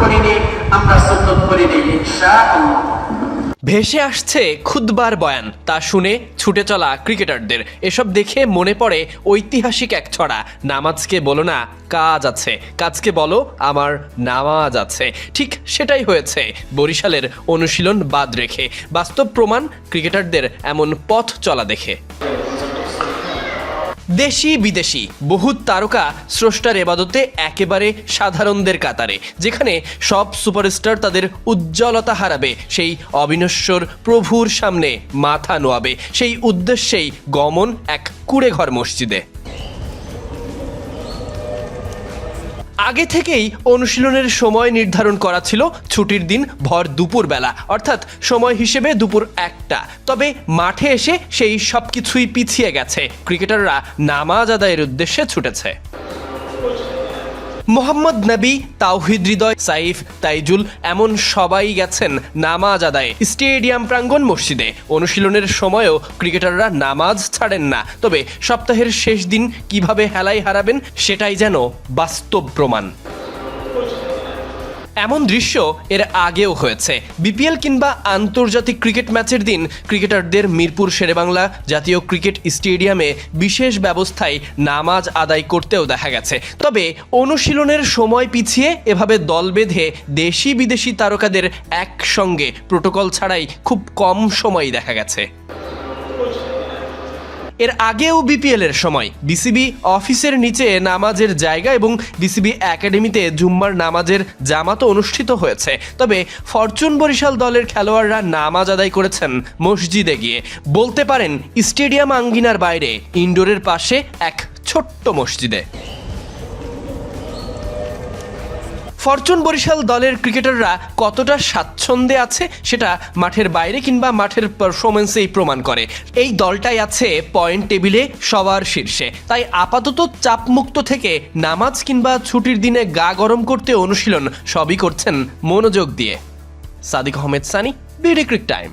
করিনি, আমরা সুন্নত করিনি ভেসে আসছে খুদবার বয়ান, তা শুনে ছুটে চলা ক্রিকেটারদের। এসব দেখে মনে পড়ে ঐতিহাসিক এক ছড়া, নামাজকে বলো না, কাজ আছে। কাজকে বলো, আমার নামাজ আছে। ঠিক সেটাই হয়েছে, বরিশালের অনুশীলন বাদ রেখে। বাস্তব প্রমাণ, ক্রিকেটারদের এমন পথ চলা দেখে। দেশি বিদেশি বহু তারকা স্রষ্টার এবাদতে একেবারে সাধারণদের কাতারে, যেখানে সব সুপারস্টার তাদের উজ্জ্বলতা হারাবে, সেই অবিনশ্বর প্রভুর সামনে মাথা নোয়াবে, সেই উদ্দেশ্যেই গমন এক কুড়ে ঘর মসজিদে। আগে থেকেই অনুশীলনের সময় নির্ধারণ করা ছিল ছুটির দিন ভর দুপুরবেলা, অর্থাৎ সময় হিসেবে দুপুর একটা। তবে মাঠে এসে সেই সব কিছুই পিছিয়ে গেছে। ক্রিকেটাররা নামাজ আদায়ের উদ্দেশ্যে ছুটেছে। মোহাম্মদ নবী, তাওহিদ হৃদয়, সাইফ, তাইজুল, এমন সবাই গেছেন নামাজ আদায়। স্টেডিয়াম প্রাঙ্গণ মসজিদে। অনুশীলনের সময়ও ক্রিকেটাররা নামাজ ছাড়েন না। তবে সপ্তাহের শেষ দিন কীভাবে হেলাই হারাবেন, সেটাই যেন বাস্তব প্রমাণ। এমন দৃশ্য এর আগেও হয়েছে। বিপিএল কিংবা আন্তর্জাতিক ক্রিকেট ম্যাচের দিন ক্রিকেটারদের মিরপুর শেরেবাংলা জাতীয় ক্রিকেট স্টেডিয়ামে বিশেষ ব্যবস্থায় নামাজ আদায় করতেও দেখা গেছে। তবে অনুশীলনের সময় পিছিয়ে এভাবে দল বেঁধে দেশি বিদেশি তারকাদের একসঙ্গে প্রোটোকল ছাড়াই খুব কম সময় দেখা গেছে। এর আগেও বিপিএল এর সময়। বিসিবি অফিসের নিচে নামাজের জায়গা এবং বিসিবি একাডেমিতে জুম্মার নামাজের জামাতও অনুষ্ঠিত হয়েছে। তবে ফরচুন বরিশাল দলের খেলোয়াড়রা নামাজ আদায় করেছেন মসজিদে গিয়ে। বলতে পারেন, স্টেডিয়াম আঙ্গিনার বাইরে, ইনডোরের পাশে এক ছোট্ট মসজিদে। ফরচুন বরিশাল দলের ক্রিকেটাররা কতটা স্বাচ্ছন্দ্যে আছে সেটা মাঠের বাইরে কিংবা মাঠের পারফরমেন্সেই প্রমাণ করে। এই দলটাই আছে পয়েন্ট টেবিলে সবার শীর্ষে। তাই আপাতত চাপমুক্ত থেকে নামাজ কিংবা ছুটির দিনে গা গরম করতে অনুশীলন সবই করছেন মনোযোগ দিয়ে। Sadiq Ahmed Sunny, BD cric time.